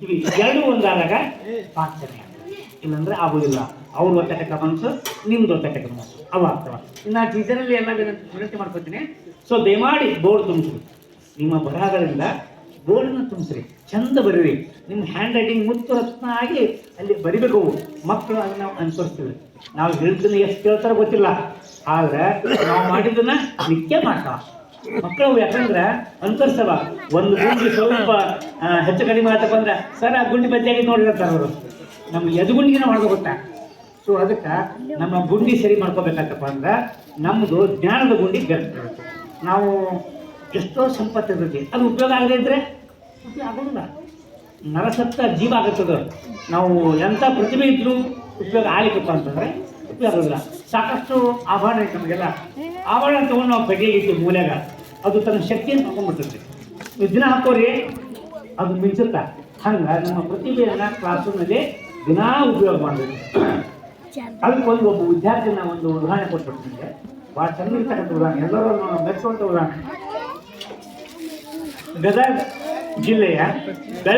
ಎರಡು ಒಂದಾದಾಗ ಪಾಚನೆ ಇಲ್ಲಾಂದ್ರೆ ಆಗುದಿಲ್ಲ. ಅವ್ರ ಒತ್ತಟಕ ಮನಸ್ಸು, ನಿಮ್ದು ಒತ್ತಟಕ ಮನಸ್ಸು. ಅವ ಆಗ್ತವ. ಇನ್ನು ಟೀಚರಲ್ಲಿ ಎಲ್ಲ ವಿನಂತಿ ಮಾಡ್ಕೊತೀನಿ. ಸೊ ದಯಮಾಡಿ ಬೋರ್ಡ್ ತುಂಬಿಸ್ರಿ. ನಿಮ್ಮ ಬರಹಗಳಿಂದ ಬೋರ್ಡನ್ನ ತುಂಬಿಸ್ರಿ. ಚಂದ ಬರೀರಿ ನಿಮ್ಮ ಹ್ಯಾಂಡ್ ರೈಟಿಂಗ್ ಮುತ್ತು ರತ್ನ ಆಗಿ ಅಲ್ಲಿ ಬರಿಬೇಕು. ಮಕ್ಕಳು ಅದನ್ನ ಅನುಸರಿಸ್ತೀವಿ. ನಾವು ಹೇಳಿದ್ದನ್ನ ಎಷ್ಟು ಕೇಳ್ತಾರೋ ಗೊತ್ತಿಲ್ಲ. ಆದ್ರೆ ನಾವು ಮಾಡಿದ್ದನ್ನ ನಿತ್ಯ ಮಾಡ್ತಾವ ಮಕ್ಕಳು ಯಾಕಂದ್ರೆ ಅಂತರ್ಸವ ಒಂದು ಗುಂಡಿ ಸ್ವಲ್ಪ ಹೆಚ್ಚು ಕಡಿಮೆ ಆತಪ್ಪ ಅಂದ್ರೆ ಸರ್ ಆ ಗುಂಡಿ ಬದಿಯಾಗಿ ನೋಡಿರ್ತಾರೆ ಅವರು. ನಮ್ಮ ಎದು ಗುಂಡಿಗೆ ಮಾಡ್ಕೋ ಗೊತ್ತಾ ಸೊ ಅದಕ್ಕೆ ನಮ್ಮ ಗುಂಡಿ ಸರಿ ಮಾಡ್ಕೋಬೇಕಾತಪ್ಪ ಅಂದ್ರೆ ನಮ್ಮದು ಜ್ಞಾನದ ಗುಂಡಿ ಬೆಳೆಸ್ಬೇಕು ನಾವು ಎಷ್ಟೋ ಸಂಪತ್ತು ಇರ್ತೈತಿ. ಅದು ಉಪಯೋಗ ಆಗದೇ ಇದ್ರೆ ಆಗೋದಿಲ್ಲ. ನರಸತ್ತ ಜೀವ ಆಗುತ್ತದೆ. ನಾವು ಎಂಥ ಪ್ರತಿಭೆ ಇದ್ರೂ ಉಪಯೋಗ ಆಗ್ಲಿಕ್ಕಪ್ಪ ಅಂತಂದ್ರೆ ಉಪಯೋಗ ಆಗೋದಿಲ್ಲ. ಸಾಕಷ್ಟು ಆಭರಣ ನಮಗೆಲ್ಲ. ಆಭರಣ ತಗೊಂಡು ನಾವು ಇತ್ತು ಮೂಲೆಗ ಅದು ತನ್ನ ಶಕ್ತಿಯನ್ನು ತಗೊಂಡ್ಬಿಡ್ತೈತಿ ನೀವು ದಿನ ಹಾಕೋರಿ ಅದು ಮಿಂಚುತ್ತಾ? ಹಂಗೆ ನಮ್ಮ ಪ್ರತಿಭೆಯನ್ನ ಕ್ಲಾಸ್ರೂಮ್ನಲ್ಲಿ ದಿನಾ ಉಪಯೋಗ ಮಾಡಬೇಕು. ಅದಕ್ಕೆ ಒಂದು ಒಬ್ಬ ವಿದ್ಯಾರ್ಥಿನ ಒಂದು ಉದಾಹರಣೆ ಕೊಟ್ಬಿಡ್ತೀನಿ. ಭಾಳ ಚೆನ್ನಾಗಿರ್ತಕ್ಕಂಥ ಉದಾಹರಣೆ. ಎಲ್ಲರೂ ಮೆಚ್ಚುವಂಥ ಉದಾಹರಣೆ. ಗದಗ ಜಿಲ್ಲೆಯ